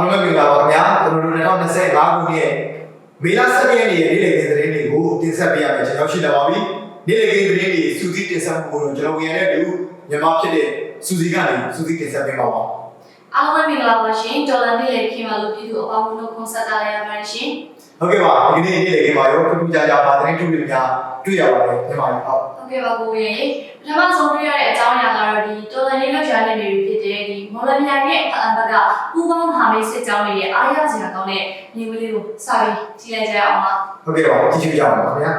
အားလုံးပဲမင်္ဂလာပါခင်ဗျာကျွန်တော်တို့2025ခုနှစ်မေလ17ရက်နေ့ရဲ့နေ့လည်ခင်းသတင်းတွေကိုတင်ဆက်ပေးရမယ်ကျွန်တော်ရှိလာပါပြီနေ့လည်ခင်းသတင်းတွေစူးစီးတင်ဆက်မှုကိုတော့ကျွန်တော်ဝင်ရတဲ့လူမြန်မာဖြစ်တဲ့စူးစီးကနေစူးစီးတင်ဆက်ပေးပါပါအားလုံးပဲမင်္ဂလာပါရှင်ဒေါ်လာနေ့လေခင်ပါလို့ပြည်သူအပေါင်းတို့ခွန်ဆက်တာရပါတယ်ရှင်ဟုတ်ကဲ့ပါဒီနေ့နေ့လည်ခင်းပါရောထူးထူးခြားခြားပါသတင်းထူးထူးများတွေ့ရပါတယ်မြန်မာဟုတ်ဟုတ်ကဲ့ပါကိုရေ ပထမဆုံးတွေ့ရတဲ့အကြောင်းအရာကတော့ဒီဒေါ်လာနေ့လောက်ရှာနေနေပြီဖြစ်တဲ့ဒီမော်လမြိုင်ရဲ့အန်ဘက်ကပူပေါင်းဟာမေးစစ်ကြောင်းတွေရဲ့အားရစရာကောင်းတဲ့ညီမလေးကိုစာပြီးကြည့်လိုက်ကြရအောင်ပါဟုတ်ကဲ့ပါကြည့်ကြကြအောင်ပါခင်ဗျာ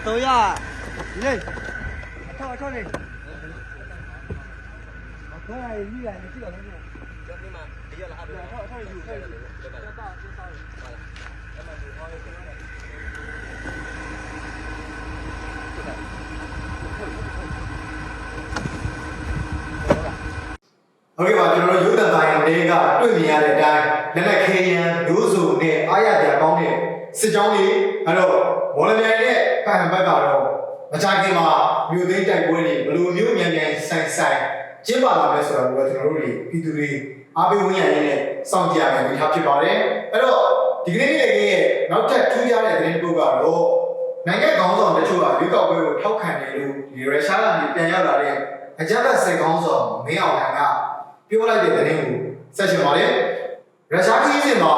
စီးမဲ့300ဒီလေအထောက်အထောက်နေဘယ်ရည်ကြီးရနေကြည့်တော့နေကျမမှာဒီရလာအထောက်အထောက်ယူခဲ့တယ်ကျတော့ကျတော့ကျတော့ဟုတ်ကဲ့ပါကျွန်တော်တို့ရုပ်သံတိုင်း စုံနဲ့အားရတရားကောင်းတဲ့စစ်ကြောင်းတွေအဲ့တော့မော်လမြိုင်နဲ့ဖန်ဘက်ကတော့မကြခင်မှာမြို့သိမ်းတိုက်ပွဲတွေဘယ်လိုမျိုးမြန်မြန်ဆိုင်ဆိုင်ကျင်းပလာမယ်ဆိုတာကိုကျွန်တော်တို့တွေပြည်သူတွေအားပေးဝင်ရရင်လည်းစောင့်ကြည့်ရမယ်ဒီထားဖြစ်ပါတယ်အဲ့တော့ဒီကနေ့နေ့လေးရဲ့နောက်ထပ်ထူးခြားတဲ့သတင်းတစ်ပုဒ်ကတော့နိုင်ငံခေါင်းဆောင်တချို့ကရွေးကောက်ပွဲကိုထောက်ခံတယ်လို့ဒီရုရှားကနေပြန်ရောက်လာတဲ့အကြမ်းဖက်စစ်ခေါင်းဆောင်မင်းအောင်လှိုင်ကပြောလိုက်တဲ့သတင်းကိုဆက်ရှင်ပါလေရုရှားခီးစဉ်မှာ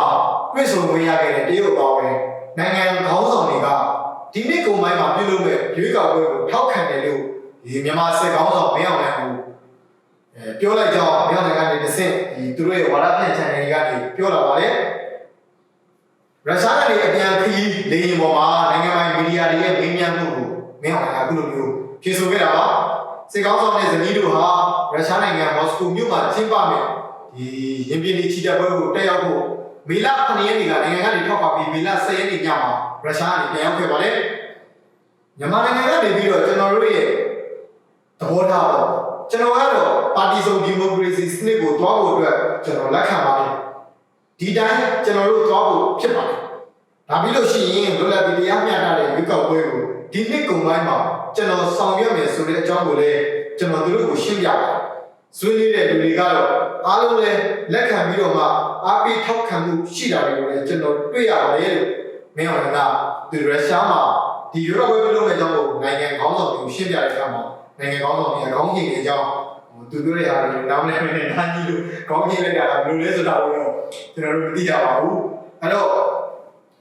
တွေ့ဆုံခွင့်ရခဲ့တဲ့တရုတ်ပါပဲ နိုင်ငံခေါင်းဆောင်တွေကဒီနှစ်ကုန်ပိုင်းမှာပြုလုပ်မဲ့ရွေးကောက်ပွဲကိုထောက်ခံတယ်လို့ဒီမြန်မာစစ်ခေါင်းဆောင်မင်းအောင်လှိုင်ကိုအဲပြောလိုက်ကြောင်းမင်းအောင်လှိုင်ကနေတစ်ဆင့်ဒီသူတို့ရဲ့ဝါဒဖြန့်ချန်နယ်တွေကနေပြောလာပါလေရုရှားကနေအပြန်ခီးလေယာဉ်ပေါ်မှာနိုင်ငံပိုင်မီဒီယာတွေရဲ့မေးမြန်းမှုကိုမင်းအောင်လှိုင်ကအခုလိုမျိုးဖြေဆိုခဲ့တာပါစစ်ကောင်းဆောင်တဲ့ဇနီးတို့ဟာရုရှားနိုင်ငံမော်စကိုမြို့မှာကျင်းပမယ်ဒီရင်ပြင်းဒီချီတက်ပွဲကိုတက်ရောက်ဖို့ မေလ9ရက်နေ့ကနိုင်ငံကနေထောက်ပါပြီးမေလ10ရက်နေ့ညမှာရုရှားကနေပြန်ရောက်ခဲ့ပါတယ်မြန်မာနိုင်ငံကနေပြီးတော့ကျွန်တော်တို့ရဲ့သဘောထားပေါ့ကျွန်တော်ကတော့ပါတီစုံဒီမိုကရေစီစနစ်ကိုတွားဖို့အတွက်ကျွန်တော်လက်ခံပါတယ်ဒီတိုင်းကျွန်တော်တို့တွားဖို့ဖြစ်ပါတယ်ဒါပြီးလို့ရှိရင်လွတ်လပ်ပြီးတရားမျှတတဲ့ရွေးကောက်ပွဲကိုဒီနှစ်ကုန်ပိုင်းမှာကျွန်တော်ဆောင်ရွက်မယ်ဆိုတဲ့အကြောင်းကိုလည်းကျွန်တော်တို့ကိုရှင်းပြပါတယ်ဆွေးနွေးတဲ့လူတွေကတော့အားလုံးလည်းလက်ခံပြီးတော့မှ အားပေးထောက်ခံမှုရှိတာတွေကိုလည်းကျွန်တော်တွေ့ရပါတယ်လို့မင်းအောင်ကဒီရုရှားမှာဒီရွေးကောက်ပွဲပြုလုပ်မယ့်အကြောင်းကိုနိုင်ငံခေါင်းဆောင်တွေကိုရှင်းပြတဲ့အခါမှာနိုင်ငံခေါင်းဆောင်တွေကခေါင်းကြီးတွေအကြောင်းသူတို့ရဲ့အားလုံးနားမလည်နေတဲ့တန်းကြီးလို့ခေါင်းကြီးလိုက်တာကဘယ်လိုလဲဆိုတာကိုတော့ကျွန်တော်တို့မသိကြပါဘူးအဲ့တော့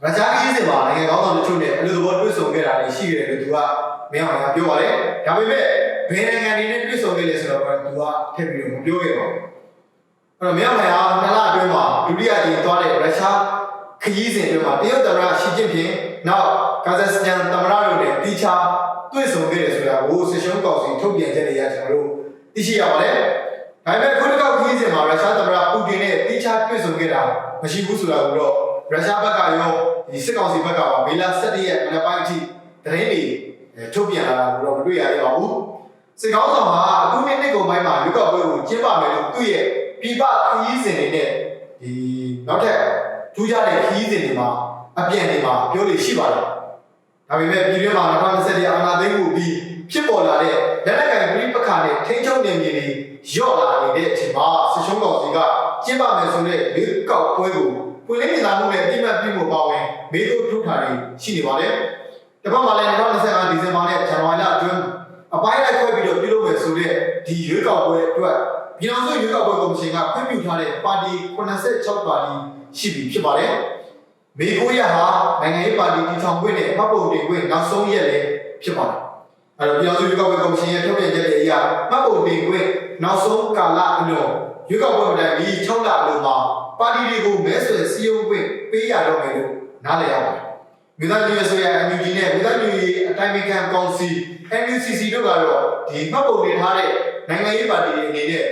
မချားကြီးစင်မှာနိုင်ငံကောင်းဆောင်တချို့နဲ့အလိုသဘောတွေ့ဆုံခဲ့တာတွေရှိခဲ့တယ်လို့သူကမင်းအောင်ကပြောပါတယ်။ဒါပေမဲ့ဘယ်နိုင်ငံတွေနဲ့တွေ့ဆုံခဲ့လဲဆိုတော့သူကထည့်ပြီးတော့မပြောခဲ့ပါဘူး။အဲ့ တော့မင်းအောင်ကနှစ်လအတွင်းမှာဒုတိယကြိမ်သွားတဲ့ရုရှားခရီးစဉ်အတွင်းမှာတရုတ်သမ္မတရှီကျင့်ဖျင်နောက်ကာဇက်စတန်သမ္မတတို့နဲ့တီချာတွေ့ဆုံခဲ့တယ်ဆိုတာကိုဆစ်ရှုံးကောင်စီထုတ်ပြန်ချက်တွေကကျွန်တော်တို့သိရှိရပါတယ်။ဒါပေမဲ့ခုတစ်ခေါက်ခရီးစဉ်မှာရုရှားသမ္မတပူတင်နဲ့တီချာတွေ့ဆုံခဲ့တာမရှိဘူးဆိုတာကိုတော့ရုရှားဘက်ကရောဒီစစ်ကောင်စီဘက်ကပါမေလ17ရက်မနက်ပိုင်းအထိသတင်းတွေထုတ်ပြန်လာတာကိုတော့မတွေ့ရသေးပါဘူးစစ်ကောင်ဆောင်ကအခုနှစ်နှစ်ကုန်ပိုင်းမှာရွေးကောက်ပွဲကိုကျင်းပမယ်လို့သူ့ရဲ့ ပြည်ပခရီးစဉ်တွေနဲ့ဒီနောက်ထပ်ထူးခြားတဲ့ခရီးစဉ်တွေမှာအပြန်တွေမှာပြောလို့ရှိပါတယ်ဒါပေမဲ့ပြည်တွင်းမှာ2020အာဏာသိမ်းမှုပြီးဖြစ်ပေါ်လာတဲ့လက်နက်ကိုင်ပြည်ပခါနဲ့ထိန်းချုပ်နေမြေတွေရော့လာနေတဲ့အချိန်မှာစစ်ရှုံးကောင်စီကကျင်းပမယ်ဆိုတဲ့ရွေးကောက်ပွဲကိုပွင့်လင်းမြင်သာမှုနဲ့အတိမတ်ပြုမှုပါဝင်မေးလို့ထုတ်တာတွေရှိနေပါတယ်။တစ်ဖက်မှာလည်း2025ဒီဇင်ဘာနဲ့ဇန်နဝါရီလအတွင်းအပိုင်းလိုက်ခွဲပြီးတော့ပြုလုပ်မယ်ဆိုတဲ့ဒီရွေးကောက်ပွဲအတွက် ပြည်အောင်စုရွေးကောက်ပွဲကော်မရှင်ကခွင့်ပြုထားတဲ့ပါတီ86ပါတီရှိပြီဖြစ်ပါတယ်။မေကိုရဟာနိုင်ငံရေးပါတီတည်ထောင်ခွင့်နဲ့မှတ်ပုံတင်ခွင့်နောက်ဆုံးရက်လည်းဖြစ်ပါတယ်။အဲတော့ပြည်အောင်စုရွေးကောက်ပွဲကော်မရှင်ရဲ့ထုတ်ပြန်ချက်တွေအရမှတ်ပုံတင်ခွင့်နောက်ဆုံးကာလအလွန်ရွေးကောက်ပွဲမတိုင်မီ6လအလိုမှာပါတီတွေကိုမဲဆွယ်စည်းရုံးခွင့်ပေးရတော့မယ်လို့နားလည်ရပါတယ်။မြေသားမျိုးဆိုရ MUG နဲ့မြေသားမျိုးရေးအတိုင်းအခံကောင်စီ MUCC တို့ကတော့ဒီမှတ်ပုံတင်ထားတဲ့နိုင်ငံရေးပါတီတွေအနေနဲ့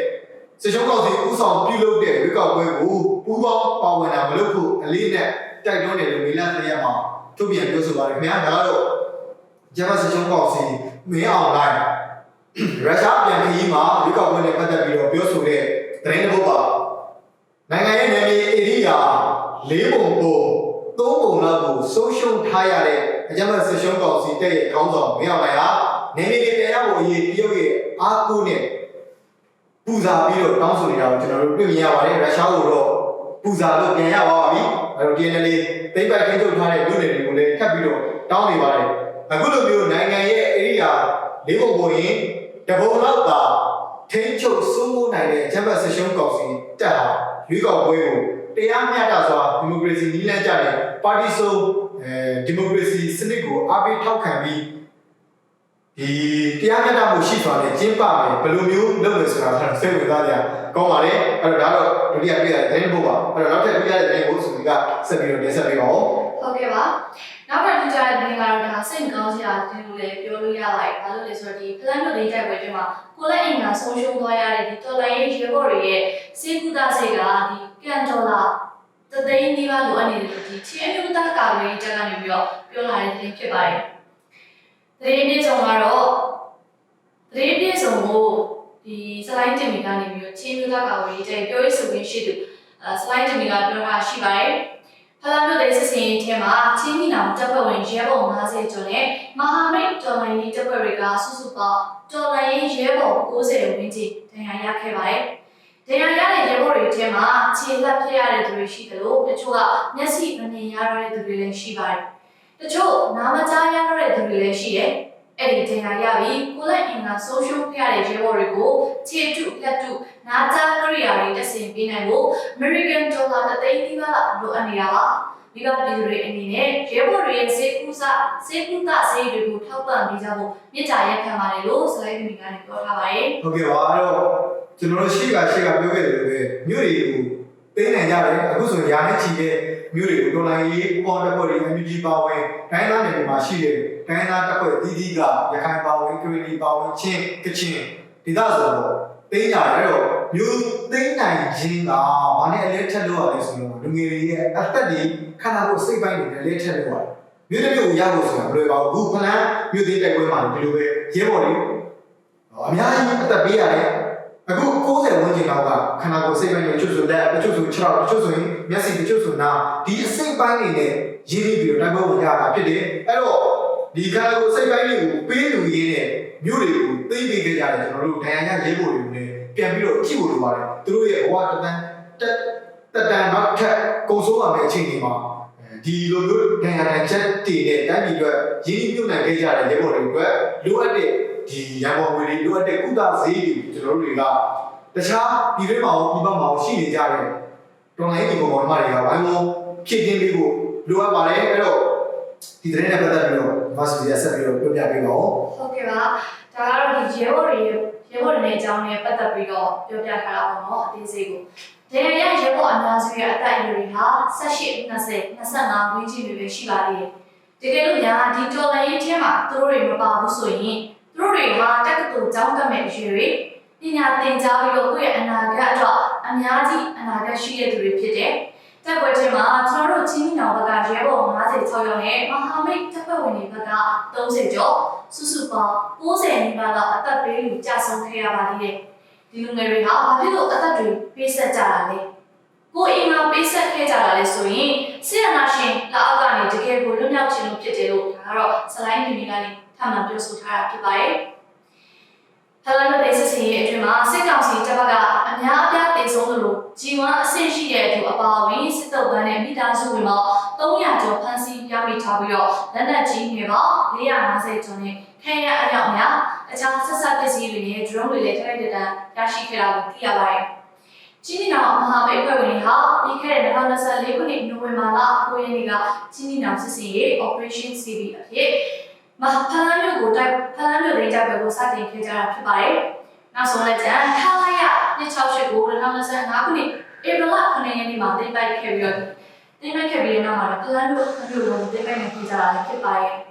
စစ်ချုပ်ကောင်စီဥဆောင်ပြုလုပ်တဲ့ရွေးကောက်ပွဲကိုပူးပေါင်းပါဝင်တာမလုပ်ဖို့အလေးနဲ့တိုက်တွန်းတယ်လို့မေလ3ရက်မှာထုတ်ပြန်ပြောဆိုပါတယ်ခင်ဗျာဒါကတော့ဂျမစစ်ချုပ်ကောင်စီမင်းအောင်လိုက်ရုရှားပြန်ခရီးမှာရွေးကောက်ပွဲနဲ့ပတ်သက်ပြီးတော့ပြောဆိုတဲ့သတင်းတစ်ပုဒ်ပါနိုင်ငံရဲ့နယ်မြေဧရိယာ၄ပုံပုံ၃ပုံလောက်ကိုဆုံးရှုံးထားရတဲ့အကြမ်းဖက်ဆက်ရှုံးကောင်စီတဲ့ရဲ့ခေါင်းဆောင်မင်းအောင်လှိုင်ဟာနယ်မြေတွေပြန်ရဖို့အရေးတရုတ်ရဲ့အားကိုးနဲ့ ပူဇာပြီးတော့တောင်းဆိုနေတာကိုကျွန်တော်တို့တွေ့မြင်ရပါတယ်ရုရှားကိုတော့ပူဇာလို့ပြန်ရပါပြီအဲတော့ DNL သိမ့်ပိုက်ထိန်းချုပ်ထားတဲ့လူတွေတွေကိုလည်းထပ်ပြီးတော့တောင်းနေပါတယ်အခုလိုမျိုးနိုင်ငံရဲ့ဧရိယာ၄ပုံပုံရင်တပုံလောက်သာထိန်းချုပ်စိုးမိုးနိုင်တဲ့အကြမ်းဖက်ဆက်ရှုံးကောင်စီတက်ဟာရွေးကောက်ပွဲကိုတရားမျှတစွာဒီမိုကရေစီနည်းလမ်းကျတဲ့ပါတီစုံအဲဒီမိုကရေစီစနစ်ကိုအားပေးထောက်ခံပြီး ဒီတရားမျှတမှုရှိစွာနဲ့ကျင်းပမယ်ဘယ်လိုမျိုးလုပ်မယ်ဆိုတာကျွန်တော်စိတ်ဝင်စားကြကောင်းပါတယ်အဲ့တော့ဒါတော့ဒုတိယပြရတဲ့သတင်းပို့ပါအဲ့တော့နောက်ထပ်ပြရတဲ့သတင်းကိုဆိုပြီးကဆက်ပြီးတော့တင်ဆက်ပေးပါဦးဟုတ်ကဲ့ပါနောက်တစ်ခုကြားတဲ့တင်ကတော့ဒါစိတ်မကောင်းစရာတင်လို့လည်းပြောလို့ရပါတယ်ဘာလို့လဲဆိုတော့ဒီဖလန်တို့လေးတိုက်ပွဲတွေမှာကိုလက်အင်ကဆုံးရှုံးသွားရတဲ့ဒီတော်လိုင်းရေးရေဘော်တွေရဲ့စေကူတာစိတ်ကဒီကန်ဒေါ်လာတသိန်းနီးပါးလိုအပ်နေတယ်လို့ဒီချီအမျိုးသားကာကွယ်ရေးတပ်ကနေပြီးတော့ပြောလာတဲ့တင်ဖြစ်ပါတယ်။ သတင်းပြည့်စုံကတော့သတင်းပြည့်စုံကိုဒီစလိုင်းတင်မီကနေပြီးတော့ချီအမျိုးသားကာကွယ်ရေးတပ်ပြောရေးဆိုခွင့်ရှိသူအဲစလိုင်းတင်မီကပြောတာရှိပါတယ်။ဖလာမျိုးတဲ့စစ်စင်ရေးထဲမှာချင်းမီနောင်တပ်ဖွဲ့ဝင်ရဲဘော်90ကျော်နဲ့မဟာမိတ်တော်လိုင်းရေးတပ်ဖွဲ့တွေကစုစုပေါင်းတော်လိုင်းရေးရဲဘော်90ဝန်းကျင်ဒဏ်ရာရခဲ့ပါတယ်။ဒဏ်ရာရတဲ့ရဲဘော်တွေထဲမှာခြေလက်ဖြစ်ရတဲ့သူတွေရှိသလိုတချို့ကမျက်စိမမြင်ရတဲ့သူတွေလည်းရှိပါတယ်။ တချို့နားမကြားရတဲ့သူတွေလည်းရှိတယ်။အဲ့ဒီဒဏ်ရာရပြီးကိုလက်အင်ကဆိုရှယ်ပြရတဲ့ရဲဘော်တွေကိုခြေတုလက်တုနားကြားကရိယာတွေတက်ဆင်ပေးနိုင်ဖို့ American Dollar တသိန်းနီးပါးလောက်လိုအပ်နေတာပါ။မိဘပြည်သူတွေအနေနဲ့ရဲဘော်တွေရဲ့စေကူစစေကူတစေတွေကိုထောက်ပံ့ပေးကြဖို့မြစ်တာရက်ခံပါတယ်လို့စလိုက်မီကနေပြောထားပါတယ်ဟုတ်ကဲ့ပါအဲ့တော့ကျွန်တော်တို့ရှေ့ကရှေ့ကပြောခဲ့တယ်လို့ပဲမြို့တွေကိုပေးနိုင်ကြတယ်အခုဆိုရင်ရာနဲ့ချီတဲ့ မြို့တွေကိုတော်လိုင်းရေးဥပအောင်တက်ဖွဲ့တွေ MPG ပါဝင်တိုင်းသားနယ်တွေမှာရှိတဲ့တိုင်းသားတက်ဖွဲ့တီးတီးကရခိုင်ပါဝင်ကရီလီပါဝင်ချင်းကချင်းဒီသားဆိုတော့ပေးညာအဲ့တော့မြို့သိမ်းနိုင်ခြင်းကဘာနဲ့အလဲထက်လို့ရလဲဆိုတော့လူငယ်တွေရဲ့အသက်တွေခန္ဓာကိုယ်စိတ်ပိုင်းတွေနဲ့လဲထက်လို့ရတယ်မြို့တစ်မြို့ကိုရဖို့ဆိုတာဘယ်လိုပါဘူးခုဖလန်းမြို့သေးတိုက်ပွဲမှာဒီလိုပဲရဲဘော်တွေအများကြီးအသက်ပေးရတယ် အခု60ဝန်းကျင်လောက်ကခန္ဓာကိုယ်စိတ်ပိုင်းတွေချွတ်ဆိုလက်တချို့ဆိုခြေထောက်တချို့ဆိုရင်မျက်စိတချို့ဆိုနာဒီအစိတ်ပိုင်းတွေနဲ့ရင်းပြီးပြီးတော့တိုက်ပွဲဝင်ရတာဖြစ်တယ်အဲ့တော့ဒီခန္ဓာကိုယ်စိတ်ပိုင်းတွေကိုပေးလူရင်းနဲ့မြို့တွေကိုသိမ့်ပေးကြကြတယ်ကျွန်တော်တို့ဒဏ်ရာရရေးဖို့တွေလည်းပြန်ပြီးတော့ကြည့်ဖို့လိုပါတယ်သူတို့ရဲ့ဘဝတန်တက်တက်တန်နောက်ထပ်ကုံဆိုးရမယ့်အချိန်တွေမှာဒီလိုမျိုးဒဏ်ရာတန်ချက်တည်တဲ့တိုင်းပြည်အတွက်ရင်းနှီးမြှုပ်နှံခဲ့ကြတဲ့ရဲဘော်တွေအတွက်လိုအပ်တဲ့ ဒီရန်ကုန်ငွေတွေလိုအပ်တဲ့ကုသဈေးတွေကျွန်တော်တို့တွေကတခြားပြည်တွင်းမှာရောပြည်ပမှာရောရှိနေကြတဲ့တော်လိုင်းဒီကောင်မတွေကဝိုင်းဝန်းဖြည့်တင်းပေးဖို့လိုအပ်ပါတယ်အဲ့တော့ဒီသတင်းနဲ့ပတ်သက်ပြီးတော့မဆူရဆက်ပြီးတော့ပြောပြပေးပါဦး။ဟုတ်ကဲ့ပါ။ဒါကတော့ဒီရဲဘော်တွေရဲဘော်တွေနဲ့အကြောင်းနဲ့ပတ်သက်ပြီးတော့ပြောပြထားတာပေါ့နော်အသေးစိတ်ကို။ဒဏ်ရာရရဲဘော်အများစုရဲ့အသက်အရွယ်တွေဟာ18 20 25ဝန်းကျင်တွေပဲရှိပါသေးတယ်။တကယ်လို့ညာဒီတော်လိုင်းရေးထဲမှာသူတို့တွေမပါဘူးဆိုရင်သူ တို့တွေဟာတက္ကသိုလ်ကျောင်းတက်မဲ့အရွယ်တွေပညာသင်ကြားပြီးတော့ကိုယ့်ရဲ့အနာဂတ်အတွက်အများကြီးအနာဂတ်ရှိတဲ့သူတွေဖြစ်တယ်။တက်ပွဲထဲမှာကျွန်တော်တို့ချင်းမြနောင်ဘက်ကရဲဘော်56ယောက်နဲ့မဟာမိတ်တပ်ဖွဲ့ဝင်တွေဘက်က30ကျော်စုစုပေါင်း90နီးပါးလောက်အသက်ပေးလူကြဆုံးခဲ့ရပါသေးတယ်။ဒီလူငယ်တွေဟာဘာဖြစ်လို့အသက်တွေပေးဆက်ကြတာလဲ။ ကိုယ်အိမ်မှာပေးဆက်ခဲ့ကြတာလဲဆိုရင်ဆီယနာရှင်လက်အောက်ကနေတကယ်ကိုလွတ်မြောက်ခြင်းလို့ဖြစ်တယ်လို့ဒါကတော့စလိုင်းပြည်ကနေထပ်မံပြောဆိုထားတာဖြစ်ပါတယ်။ဟဲလန်ဒေးစစ်စီရဲ့အတွင်းမှာစစ်ကောင်စီတပ်ဘက်ကအများအပြားတင်ဆုံးလို့ဂျီဝမ်အဆင့်ရှိတဲ့သူအပါအဝင်စစ်တုပ်ပန်းနဲ့မိသားစုဝင်ပေါင်း300ကျော်ဖမ်းဆီးရမိထားပြီးတော့လက်နက်ကြီးငယ်ပေါင်း450ကျော်နဲ့ခဲရအယောက်များအခြားဆက်ဆက်ပစ္စည်းတွေနဲ့ drone တွေလည်းထိုက်တဲ့တန်ရရှိခဲ့တာကိုသိရပါတယ်။ ချင်းနီနောင်မဟာမိတ်အဖွဲ့ဝင်တွေဟာပြီးခဲ့တဲ့2024ခုနှစ်နိုဝင်ဘာလ9ရက်နေ့ကချင်းနီနောင်စစ်စီရဲ့ Operation CB အဖြစ်မဟာဖလန်းမြို့ကိုတိုက်ဖလန်းမြို့ဒေသဘက်ကိုစတင်ခဲ့ကြတာဖြစ်ပါတယ်။နောက်ဆုံးလက်ကျန်ထားလိုက်ရ268ကို2025ခုနှစ်ဧပြီလ9ရက်နေ့မှာတင်ပိုက်ခဲ့ပြီးတော့တင်ပိုက်ခဲ့ပြီးတဲ့နောက်မှာတော့ဖလန်းမြို့မြို့ကိုတင်ပိုက်နေခဲ့ကြတာလည်းဖြစ်ပါတယ်။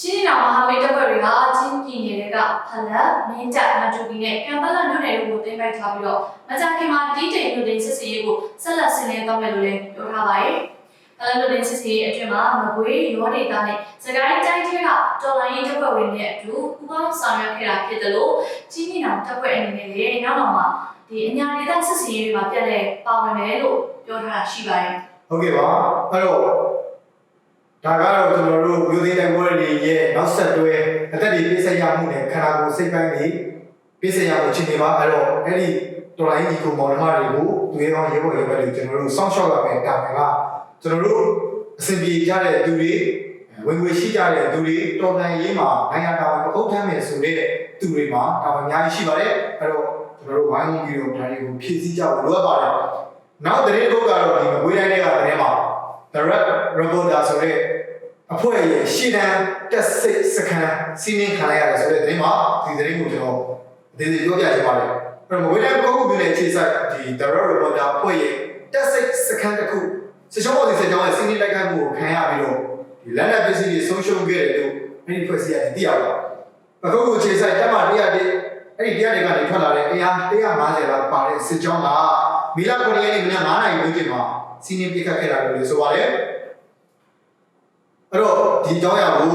ချင်းတောင်မဟာမိတ်တပ်ဖွဲ့တွေကချင်းပြည်နယ်တွေကဖလန်းမင်းတပ်မတူပီနဲ့ကံပလန်မြို့နယ်တွေကိုတင်ပိုက်ထားပြီးတော့မကြာခင်မှာတီးတိမ်မြို့တင်စစ်စီရေးကိုဆက်လက်ဆင်နွှဲသွားမယ်လို့လည်းပြောထားပါတယ်။အလန်ဒိုစစ်စီအတွင်းမှာမကွေးရောဒေတာနဲ့စကိုင်းတိုင်းထဲကတော်လိုင်းရေးတပ်ဖွဲ့ဝင်တွေအတူပူးပေါင်းဆောင်ရွက်ခဲ့တာဖြစ်တယ်လို့ကြီးမြင့်အောင်တပ်ဖွဲ့အနေနဲ့လည်းနောက်တော့မှဒီအညာဒေတာစစ်စီရေးတွေမှာပြက်တဲ့ပါဝင်တယ်လို့ပြောထားတာရှိပါတယ်ဟုတ်ကဲ့ပါအဲ့တော့ ဒါကတော့ကျွန်တော်တို့မျိုးသိတဲ့ဘွဲတွေရဲ့နောက်ဆက်တွဲအသက်တွေပြည့်စက်ရမှုနဲ့ခန္ဓာကိုယ်စိတ်ပိုင်းတွေပြည့်စက်ရမှုချင်းတွေပါအဲ့တော့အဲ့ဒီတော်လိုင်းကြီးကိုမောင်နှမတွေကိုသူရဲ့ကောင်းရေပေါ်ရေပေါ်တွေကျွန်တော်တို့စောင့်ရှောက်ရမယ်တာမယ်ကကျွန်တော်တို့အစဉ်ပြေကြတဲ့သူတွေဝင်ငွေရှိကြတဲ့သူတွေတော်လိုင်းရေးမှာနိုင်ငံတော်ပကုတ်ထမ်းမယ်ဆိုတဲ့သူတွေမှာတာဝန်အများကြီးရှိပါတယ်အဲ့တော့ကျွန်တော်တို့ဝိုင်းဝန်းပြီးတော့ဒါတွေကိုဖြည့်ဆည်းကြဖို့လိုအပ်ပါတယ်နောက်သတင်းပုတ်ကတော့ဒီမကွေးတိုင်းတွေကသတင်းမှာ the red reporter ဆိုတဲ့အဖွဲ့ရဲ့ရှေ့တန်းတက်စိတ်စကန်စီးနင်းခံလိုက်ရတယ်ဆိုတဲ့သတင်းမှာဒီသတင်းကိုကျွန်တော်ဒီဒီပြောပြချင်ပါတယ်အဲ့တော့မကွေးတိုင်းပုတ်ကုတ်ပြည်နယ်ခြေဆိုင်ဒီ the red reporter အဖွဲ့ရဲ့တက်စိတ်စကန်တစ်ခုစစ်ရှုံးပေါ်ဒီစစ်ကြောင်းရဲ့စီးနင်းတိုက်ခိုက်မှုကိုခံရပြီးတော့ဒီလက်နက်ပစ္စည်းတွေဆုံးရှုံးခဲ့တယ်လို့အဲ့ဒီဖွဲ့စည်းရတယ်သိရပါတယ်ပကုတ်ကိုခြေဆိုင်တက်မှ100တိအဲ့ဒီတရားတွေကနေထွက်လာတဲ့အင်အား150လောက်ပါတဲ့စစ်ကြောင်းကမီလာ9ရက်နေ့မနက်9:00နာရီဝန်းကျင်မှာ စီးနင်းပြစ်ခတ်ခဲ့တာလို့လည်းဆိုပါတယ်အဲ့တော့ဒီကြောင်းရကို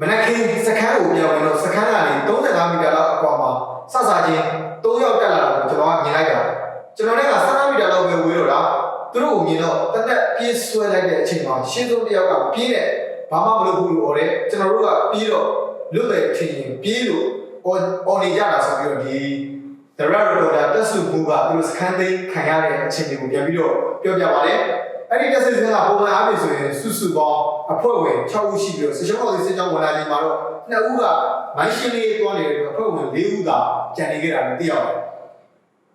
မနက်ခင်းစခန်းကိုပြောင်းပြီးတော့စခန်းကနေ35မီတာလောက်အကွာမှာစစချင်း3ယောက်တက်လာတာကိုကျွန်တော်ကမြင်လိုက်တာကျွန်တော်လည်းက15မီတာလောက်ပဲဝေးတော့တာသူတို့ကိုမြင်တော့တနက်ပြေးဆွဲလိုက်တဲ့အချိန်မှာရှင်းဆုံးတစ်ယောက်ကပြေးတယ်ဘာမှမလုပ်ဘူးလို့ဟောတယ်ကျွန်တော်တို့ကပြေးတော့လွတ်တယ်ထင်ရင်ပြေးလို့အော်အော်နေကြတာဆိုပြီးတော့ဒီ the red recorder တက်စုမှုကသူတို့စကန်သိမ်းခံရတဲ့အချိန်တွေကိုပြန်ပြီးတော့ပြောပြပါတယ်အဲ့ဒီတက်စုစကန်ကပုံမှန်အားဖြင့်ဆိုရင်စုစုပေါင်းအဖွဲ့ဝင်6ဦးရှိပြီးတော့စရှုံးပေါ်စီစစ်ကြောင်းဝင်လာချိန်မှာတော့2ဦးကမိုင်းရှင်းလေးတွားနေတဲ့အတွက်အဖွဲ့ဝင်4ဦးသာကြံနေခဲ့တာကိုသိရပါတယ်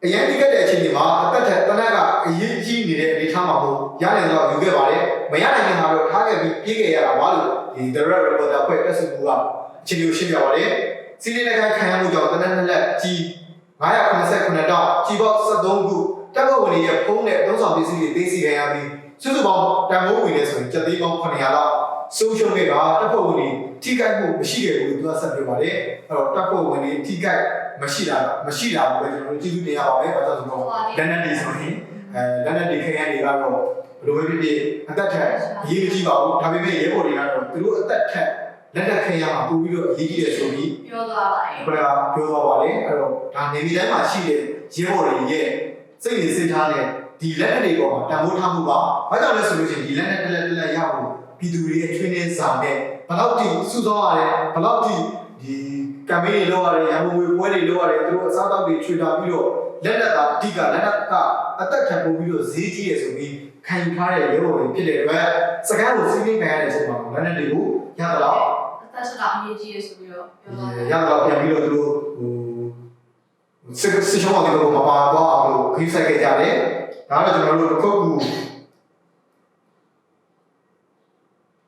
အရင်ဒီကတဲ့အချိန်ဒီမှာအသက်ထက်တနက်ကအရေးကြီးနေတဲ့အနေထားမှာမို့ရတယ်တော့ယူခဲ့ပါတယ်မရနိုင်ခင်မှာတော့ထားခဲ့ပြီးပြေးခဲ့ရတာပါလို့ဒီ the red recorder အဖွဲ့တက်စုမှုကအချိန်ကိုရှင်းပြပါတယ်စီးလေးနဲ့ခံရမှုကြောင့်တနက်နှစ်လက်ကြီး 989တောင်ကြီးပေါက်73ခုတပ်ဖွဲ့ဝင်တွေရဲ့ဖုန်းနဲ့အသုံးဆောင်ပစ္စည်းတွေသိသိခံရပြီးစုစုပေါင်းတန်ဖိုးဝင်နေဆိုရင်ကျပ်သေးပေါင်း900လောက်ဆုံးရှုံးခဲ့တာတပ်ဖွဲ့ဝင်တွေထိခိုက်မှုမရှိခဲ့ဘူးလို့သူကဆက်ပြောပါတယ်အဲ့တော့တပ်ဖွဲ့ဝင်တွေထိခိုက်မရှိတာမရှိတာကိုပဲကျွန်တော်တို့ကျေးဇူးတင်ရပါမယ်ဘာကြောင့်ဆိုတော့လက်နက်တွေဆိုရင်အဲလက်နက်တွေခင်ရတွေကတော့ဘယ်လိုပဲဖြစ်ဖြစ်အသက်ထက်အရေးကြီးပါဘူးဒါပေမဲ့ရဲဘော်တွေကတော့သူတို့အသက်ထက် လက်နက်ခင်ရမှာပို့ပြီးတော့အရေးကြီးတယ်ဆိုပြီးပြောသွားပါတယ်ဘယ်ကပြောသွားပါလဲအဲ့တော့ဒါနေပြည်တိုင်းမှာရှိတဲ့ရဲဘော်တွေရဲ့စိတ်နေစိတ်ထားနဲ့ဒီလက်နက်တွေပေါ်မှာတန်ဖိုးထားမှုပါဘာကြောင့်လဲဆိုလို့ရှိရင်ဒီလက်နက်တစ်လက်တစ်လက်ရဖို့ပြည်သူတွေရဲ့ training စာနဲ့ဘယ်တော့တိစုဆောင်းရတယ်ဘယ်တော့တိဒီကမ်ပိန်းတွေလုပ်ရတယ်ရန်ကုန်ငွေပွဲတွေလုပ်ရတယ်သူတို့အစားအသောက်တွေချွေတာပြီးတော့လက်နက်ကအဓိကလက်နက်ကအသက်ခံပို့ပြီးတော့ဈေးကြီးရဆိုပြီးခံယူထားတဲ့ရဲဘော်တွေဖြစ်တဲ့အတွက်စကန်းကိုစီးပင်းခံရတဲ့အချိန်မှာလက်နက်တွေကိုရတော့ အသက်ဆက်တာအရေးကြီးရဆိုပြီးတော့ပြောသွားတယ်ရတော့ပြန်ပြီးတော့သူတို့ဟိုစစ်စစ်ရှုံးအောင်ဒီလိုမပါတော့အောင်လို့ခရီးဆိုင်ခဲ့ကြတယ်ဒါတော့ကျွန်တော်တို့တစ်ခုခု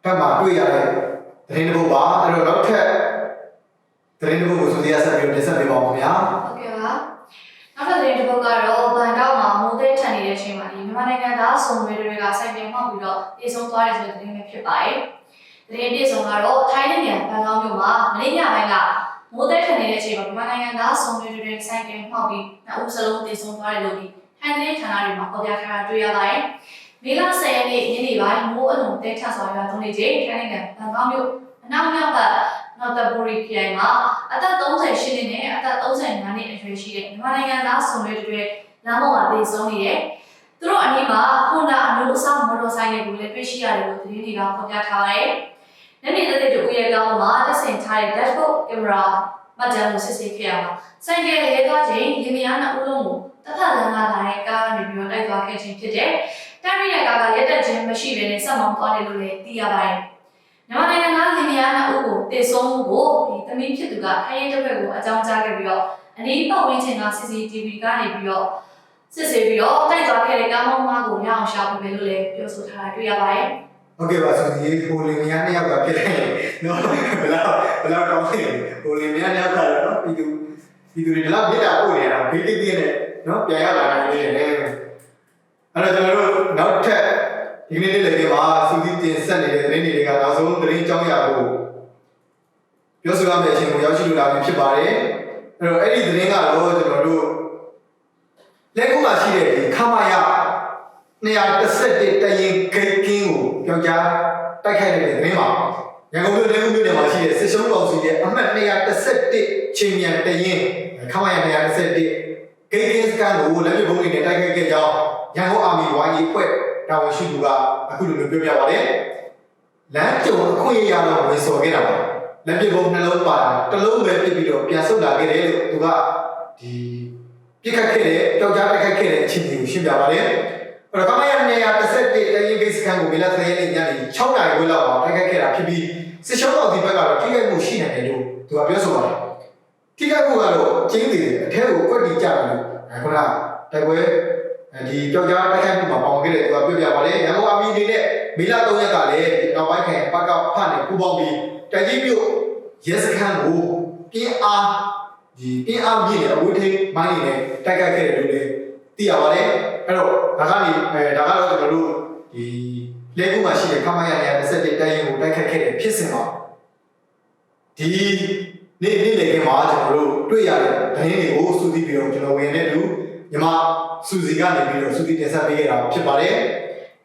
ဘက်မှာတွေ့ရတဲ့သတင်းတစ်ပုဒ်ပါအဲ့တော့နောက်ထပ်သတင်းတစ်ပုဒ်ကိုဆိုသေးရဆက်ပြီးတော့တင်ဆက်ပေးပါဦးခင်ဗျာဟုတ်ကဲ့ပါနောက်ထပ်သတင်းတစ်ပုဒ်ကတော့ဘန်ကောက်မှာမိုးသိထန်နေတဲ့အချိန်မှာဒီမြန်မာနိုင်ငံသားစုံတွေတွေကစိုက်တင်မှောက်ပြီးတော့ပြေဆုံးသွားတယ်ဆိုတဲ့သတင်းပဲဖြစ်ပါတယ်။ သတင်းပြေဆုံးကတော့ထိုင်းနိုင်ငံဘန်ကောက်မြို့မှာမနေ့ညပိုင်းကမိုးသိထန်နေတဲ့အချိန်မှာမြန်မာနိုင်ငံသားစုံတွေတွေစိုက်တင်မှောက်ပြီးနှစ်ဦးစလုံးပြေဆုံးသွားတယ်လို့ဒီထိုင်းသတင်းဌာနတွေမှာဖော်ပြထားတာတွေ့ရပါတယ်။မေလ10ရက်နေ့ညနေပိုင်းမိုးအလုံးတဲထဆွာရွာသွန်းနေချိန်ထိုင်းနိုင်ငံဘန်ကောက်မြို့အနောက်မြောက်ဘက်နော်တဘူရီခရိုင်မှာအသက်38နှစ်နဲ့အသက်35နှစ်အရွယ်ရှိတဲ့မြန်မာနိုင်ငံသားစုံတွေတွေလမ်းပေါ်မှာသေဆုံးနေတယ်။ သူတို့အနည်းမှာဟွန်ဒါအမျိုးအစားမော်တော်ဆိုင်ကလည်းတွေ့ရှိရတယ်လို့သတင်းတွေကဖော်ပြထားပါတယ်။နေ့နေ့သက်သက်တို့ရဲ့ကောင်းမှာတက်ဆင်ထားတဲ့ dashboard camera မှတ်တမ်းကိုစစ်ဆေးခဲ့ရမှာဆိုင်ကယ်ရဲသွားချိန်လင်မယားနှစ်ဦးလုံးကိုတစ်ဖက်လမ်းကလာတဲ့ကားကနေပြီးတော့တိုက်သွားခဲ့ခြင်းဖြစ်တဲ့တိုက်ရိုက်ကားကရက်တက်ခြင်းမရှိဘဲနဲ့ဆက်မောင်းသွားတယ်လို့လည်းသိရပါတယ်။မြန်မာနိုင်ငံသားလင်မယားနှစ်ဦးကိုတည်ဆုံးမှုကိုဒီသမီးဖြစ်သူကခိုင်ရဲတစ်ဖက်ကိုအကြောင်းကြားခဲ့ပြီးတော့အနည်းပတ်ဝန်းကျင်က CCTV ကနေပြီးတော့ စစ်ဆေးပြီးတော့တိုက်သွားခဲ့တဲ့ကားမောင်းမကိုရအောင်ရှာဖွေမယ်လို့လည်းပြောဆိုထားတာတွေ့ရပါတယ်။ဟုတ်ကဲ့ပါဆိုဒီဟိုလင်မယားနှစ်ယောက်ကဖြစ်တယ်နော်ဘယ်လောက်ဘယ်လောက်ကောင်းလဲဟိုလင်မယားနှစ်ယောက်ကတော့နော်ပြည်သူပြည်သူတွေလောက်ပြစ်တာပို့နေတာဘေးတိတိနဲ့နော်ပြန်ရလာနိုင်နေတယ်အဲ့တော့ကျွန်တော်တို့နောက်ထပ်ဒီနေ့လေးလေးမှာစူးစီးတင်ဆက်နေတဲ့သတင်းတွေကနောက်ဆုံးသတင်းကြောင်းရာကိုပြောဆိုရမယ့်အချိန်ကိုရောက်ရှိလာပြီဖြစ်ပါတယ်အဲ့တော့အဲ့ဒီသတင်းကတော့ကျွန်တော်တို့ လက်ကုပ်မှာရှိတဲ့ဒီခမရ211တရင်ဂိတ်ကင်းကိုပြောင်းကြားတိုက်ခိုက်တဲ့သတင်းပါရန်ကုန်မြို့လက်ကုပ်မြို့နယ်မှာရှိတဲ့စစ်ရှုံးကောင်စီရဲ့အမှတ်211ချင်းမြန်တရင်ခမရ211ဂိတ်ကင်းစကန်ကိုလက်ပြုံးပုံးနဲ့တိုက်ခိုက်ခဲ့ကြောင်းရန်ကုန်အာမီဝိုင်းရေးအဖွဲ့တာဝန်ရှိသူကအခုလိုမျိုးပြောပြပါတယ်လမ်းကြုံအခွင့်အရေးရတော့ဝင်ဆော်ခဲ့တာပါလက်ပြုံးနှလုံးပါတာတစ်လုံးပဲပြစ်ပြီးတော့ပြန်ဆုတ်လာခဲ့တယ်လို့သူကဒီ ပြစ်ခတ်ခဲ့တဲ့ကြောက်ကြားတိုက်ခိုက်ခဲ့တဲ့အခြေအနေကိုရှင်းပြပါတယ်အဲ့တော့ကမရနေရ31တရင်ဂိတ်စကန်ကိုမိလာသရင်နဲ့ညနေ6နာရီဝန်းလောက်မှာတိုက်ခိုက်ခဲ့တာဖြစ်ပြီးစစ်ရှောင်းတော်ဒီဘက်ကတော့ထိခိုက်မှုရှိနိုင်တယ်လို့သူကပြောဆိုပါတယ်ထိခိုက်မှုကတော့ကျင်းသေးတယ်အထက်ကိုကွက်တီကြတယ်လို့ခုနတိုက်ပွဲဒီကြောက်ကြားတိုက်ခိုက်မှုမှာပါဝင်ခဲ့တဲ့သူကပြောပြပါတယ်ရန်ကုန်အာမီအနေနဲ့မိလာ3ရက်ကလည်းနောက်ပိုင်းခံပကဖတ်နေပူပေါင်းပြီးတိုက်ကြီးမြို့ရဲစခန်းကိုပြင်းအား ဒီပြင်းအားမြင့်တဲ့အဝေးထိန်းမိုင်းနေနဲ့တိုက်ခိုက်ခဲ့တယ်လို့လည်းသိရပါတယ်အဲ့တော့ဒါကနေအဲဒါကတော့ကျွန်တော်တို့ဒီလက်ကူမှာရှိတဲ့ခမရနေရာတစ်တက်တိုင်းကိုတိုက်ခိုက်ခဲ့တဲ့ဖြစ်စဉ်ပါဒီနေ့နေ့လေကမှာကျွန်တော်တို့တွေ့ရတဲ့ဒင်းတွေကိုစူးစီးပြီးတော့ကျွန်တော်ဝင်တဲ့လူညီမစူစီကနေပြီးတော့စူးစီးတင်ဆက်ပေးခဲ့တာဖြစ်ပါတယ်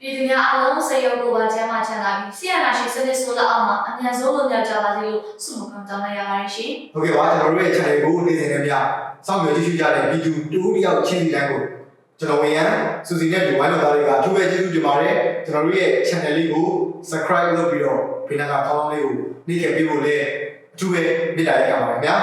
ပြည်သူများအားလုံးစိတ်ရောကိုယ်ပါချမ်းသာချမ်းသာပြီးဆရာနာရှိစနစ်ဆိုးလက်အောက်မှာအမြန်ဆုံးလွတ်မြောက်ကြပါစေလို့ဆုမကောင်းတောင်းလိုက်ရပါတယ်ရှင်ဟုတ်ကဲ့ပါကျွန်တော်တို့ရဲ့ channel ကိုနေ့စဉ်နဲ့မျှစောင့်မျှော်ကြည့်ရှုကြတဲ့ဗီဒီယိုတူတယောက်ချင်းစီတိုင်းကိုကျွန်တော်ဝင်ရန်စူစီနဲ့ဒီဝိုင်းတော်သားတွေကအထူးပဲကျေးဇူးတင်ပါတယ်ကျွန်တော်တို့ရဲ့ channel လေးကို subscribe လုပ်ပြီးတော့ဖေးနာကဖောင်းလေးကိုနှိမ့်ခဲ့ပေးဖို့လည်းအထူးပဲမေတ္တာရက်ပါပါခင်ဗျာ